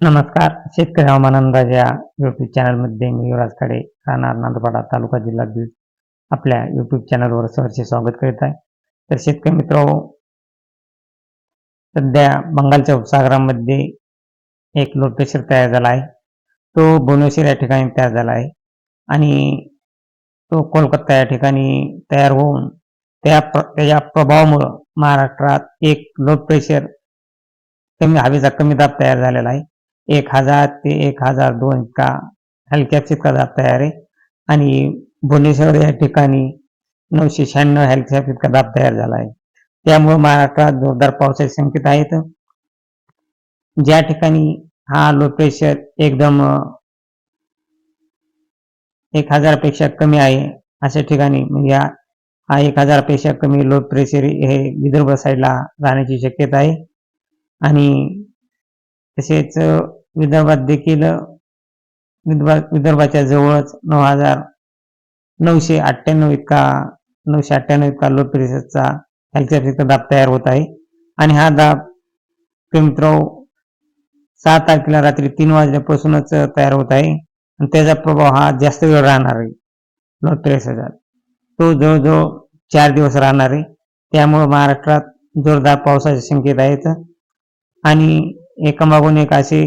नमस्कार. शेतकरी हवामान अंदाज या युट्यूब चॅनलमध्ये मी युवराज खाडे राहणार नांदपाडा तालुका जिल्हा बीड. आपल्या युट्यूब चॅनलवर सहर्ष स्वागत करीत आहे. तर शेतकरी मित्र सध्या बंगालच्या उपसागरामध्ये एक लो प्रेशर तयार झाला आहे. तो भुवनेश्वर या ठिकाणी तयार झाला आहे आणि तो कोलकाता या ठिकाणी तयार होऊन त्या प्र त्याच्या प्रभावामुळं महाराष्ट्रात एक लो प्रेशर कमी हवेचा कमी दाब तयार झालेला आहे. एक हजार ते एक हजार दोन इतका हलक्या इतका दाब तयार. आहे आणि भुवनेश्वर या ठिकाणी नऊशे शहाण्णव हलक्या इतका दाब तयार झाला आहे. त्यामुळे महाराष्ट्रात जोरदार पावसाचे संकेत आहेत. ज्या ठिकाणी हा लो प्रेशर एकदम एक एक हजारपेक्षा कमी आहे अशा ठिकाणी म्हणजे हा हा एक हजारपेक्षा कमी लो प्रेशर हे विदर्भ साईडला राहण्याची शक्यता आहे. आणि तसेच विदर्भात देखील विदर्भा विदर्भाच्या जवळच नऊ हजार नऊशे अठ्ठ्याण्णव इतका नऊशे अठ्ठ्याण्णव इतका लो प्रेशरचा हलक्या दाब तयार होत आहे. आणि हा दाब मित्र सहा तारखेला रात्री तीन वाजल्यापासूनच तयार होत आहे. आणि त्याचा प्रभाव हा जास्त वेळ राहणार आहे. लो प्रेशरचा तो जवळजवळ चार दिवस राहणार आहे. त्यामुळे महाराष्ट्रात जोरदार पावसाचे संकेत आहेत. आणि एकामागून एक असे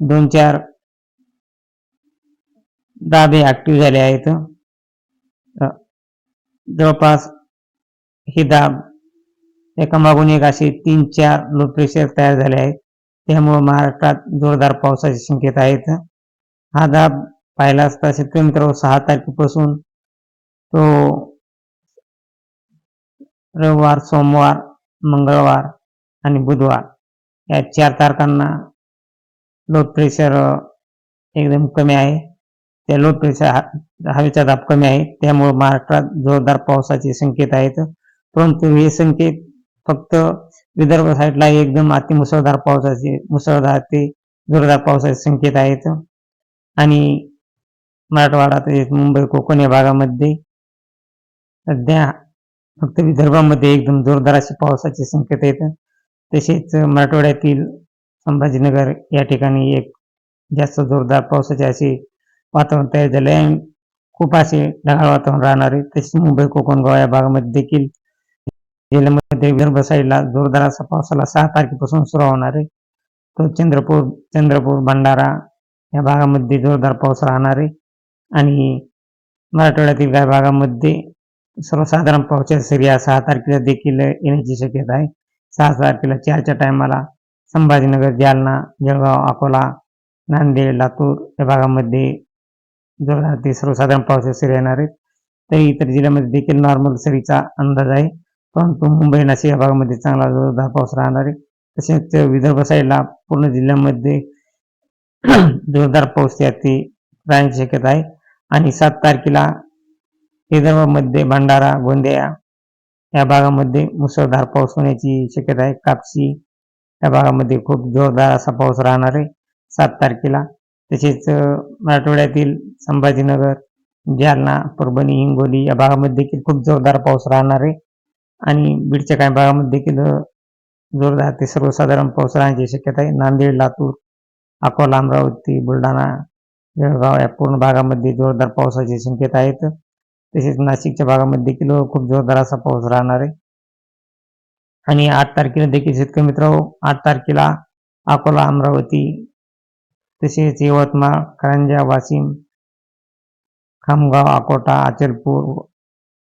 दोन चार दाबे ऍक्टिव्ह झाले आहेत. जवळपास हे दाब एकामागून एक असे तीन चार लो प्रेशर तयार झाले आहेत. त्यामुळे महाराष्ट्रात जोरदार पावसाचे संकेत आहेत. हा दाब पाहिला असता शेतकरी मित्र सहा तारखेपासून तो रविवार सोमवार मंगळवार आणि बुधवार या चार तारखांना लोड प्रेशर एकदम कमी आहे. त्या लोड प्रेशर हवेचा दाब कमी आहे. त्यामुळे महाराष्ट्रात जोरदार पावसाचे संकेत आहेत. परंतु हे संकेत फक्त विदर्भ साईडला एकदम अति मुसळधार पावसाचे मुसळधार ते जोरदार पावसाचे संकेत आहेत. आणि मराठवाडा तसेच मुंबई कोकण या भागामध्ये सध्या फक्त विदर्भामध्ये एकदम जोरदार असे पावसाचे संकेत आहेत. तसेच मराठवाड्यातील संभाजीनगर या ठिकाणी एक जास्त जोरदार पावसाचे असे वातावरण तयार झाले आहे खूप असे ढगाळ वातावरण राहणार आहे. तसेच मुंबई कोकण गोवा या भागामध्ये देखील जिल्ह्यामध्ये विदर्भ साईडला जोरदार असा पावसाला सहा तारखेपासून सुरू होणार आहे. तो चंद्रपूर चंद्रपूर भंडारा या भागामध्ये जोरदार पाऊस राहणार आहे. आणि मराठवाड्यातील काही भागामध्ये सर्वसाधारण पावसाच्या सरी या सहा तारखेला देखील येण्याची शक्यता आहे. सहा तारखेला चारच्या टायमाला संभाजीनगर जालना जळगाव अकोला नांदेड लातूर या भागामध्ये जोरदार ते सर्वसाधारण पावसाच्या सरी येणार आहेत. तरी इतर जिल्ह्यामध्ये देखील नॉर्मल सरीचा अंदाज आहे. परंतु मुंबई नाशिक या भागामध्ये चांगला जोरदार पाऊस राहणार आहे. तसेच विदर्भ साईडला पूर्ण जिल्ह्यामध्ये जोरदार पाऊस या ते राहण्याची शक्यता आहे. आणि सात तारखेला विदर्भामध्ये भंडारा गोंदिया या भागामध्ये मुसळधार पाऊस होण्याची शक्यता आहे. कापसी या भागामध्ये खूप जोरदार असा पाऊस राहणार आहे. सात तारखेला. तसेच मराठवाड्यातील संभाजीनगर जालना परभणी हिंगोली या भागामध्ये देखील खूप जोरदार पाऊस राहणार आहे. आणि बीडच्या काही भागामध्ये देखील जोरदार ते सर्वसाधारण पाऊस राहण्याची शक्यता आहे. नांदेड लातूर अकोला अमरावती बुलढाणा जळगाव या पूर्ण भागामध्ये जोरदार पावसाची संकेत आहेत तसेच नाशिकच्या भागामध्ये देखील खूप जोरदार असा पाऊस राहणार आहे. आणि आठ तारखेला देखील शेतकरी मित्र आठ तारखेला अकोला अमरावती तसेच यवतमाळ करंजा वाशिम खामगाव अकोटा अचलपूर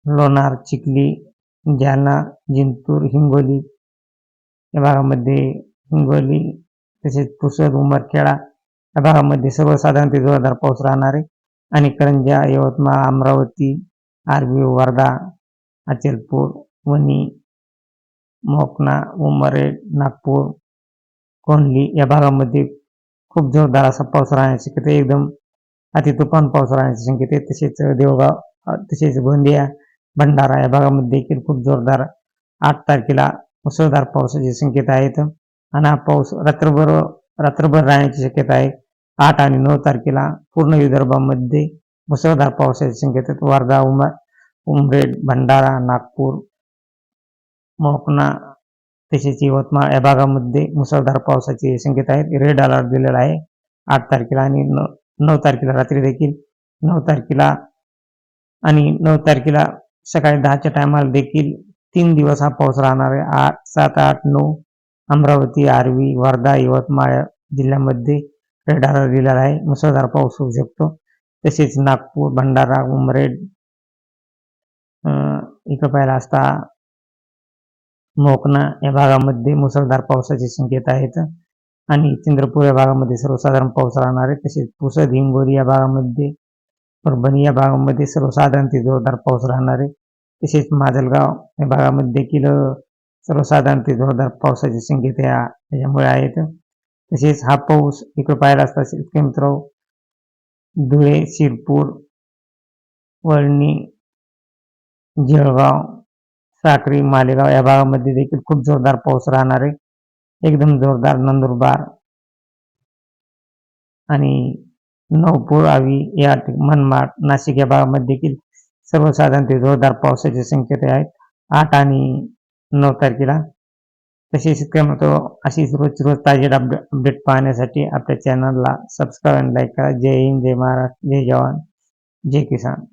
लोणार चिखली जालना जिंतूर हिंगोली या भागामध्ये हिंगोली तसेच पुसद उमरखेडा या भागामध्ये सर्वसाधारण ते जोरदार पाऊस राहणार आहे. आणि करंजा यवतमाळ अमरावती आरबी वर्धा अचलपूर वणी मोकणा उमरेड नागपूर कोंडली या भागामध्ये खूप जोरदार असा पाऊस राहण्याची शक्यता आहे. एकदम अति तुफान पाऊस राहण्याची शक्यता आहे. तसेच देवगाव तसेच गोंदिया भंडारा या भागामध्ये देखील खूप जोरदार आठ तारखेला मुसळधार पावसाची संकेत आहेत आणि हा पाऊस रात्रभर रात्रभर राहण्याची शक्यता आहे. आठ आणि नऊ तारखेला पूर्ण विदर्भामध्ये मुसळधार पावसाची संकेत आहेत वर्धा उमर उमरेड भंडारा नागपूर मोकणा तसेच यवतमाळ या भागामध्ये मुसळधार पावसाचे संकेत आहेत. रेड अलर्ट दिलेला आहे. आठ तारखेला आणि नऊ नऊ तारखेला रात्री देखील. नऊ तारखेला आणि नऊ तारखेला सकाळी दहाच्या टायमाला देखील तीन दिवस हा पाऊस राहणार आहे. आठ सात आठ नऊ अमरावती आर्वी वर्धा यवतमाळ जिल्ह्यामध्ये रेड अलर्ट दिलेला आहे. मुसळधार पाऊस होऊ शकतो. तसेच नागपूर भंडारा उमरेड अं, इकडं पाहिला असता मोकणा या भागामध्ये मुसळधार पावसाचे संकेत आहेत. आणि चंद्रपूर या भागामध्ये सर्वसाधारण पाऊस राहणार आहे. तसेच पुसद हिंगोली या भागामध्ये परभणी या भागामध्ये सर्वसाधारण ते जोरदार पाऊस राहणार आहे. तसेच माजलगाव या भागामध्ये देखील सर्वसाधारण ते जोरदार पावसाचे संकेत या याच्यामुळे आहेत. तसेच हा पाऊस इकडे पाहायला असता शेतकरी मित्र धुळे शिरपूर वळणी जळगाव साक्री मालेगाव या भागामध्ये देखील खूप जोरदार पाऊस राहणार आहे. एकदम जोरदार नंदुरबार आणि नवपूर आवी या मनमाड नाशिक या भागामध्ये देखील सर्वसाधारण ते जोरदार पावसाचे संकेत आहेत. आठ आणि नऊ तारखेला. तसेच शेतकरी अशीच रोज रोज ताजे अपडेट अपडेट पाहण्यासाठी आपल्या चॅनलला सबस्क्राईब आणि लाईक करा. जय हिंद जय महाराष्ट्र जय जवान जय किसान.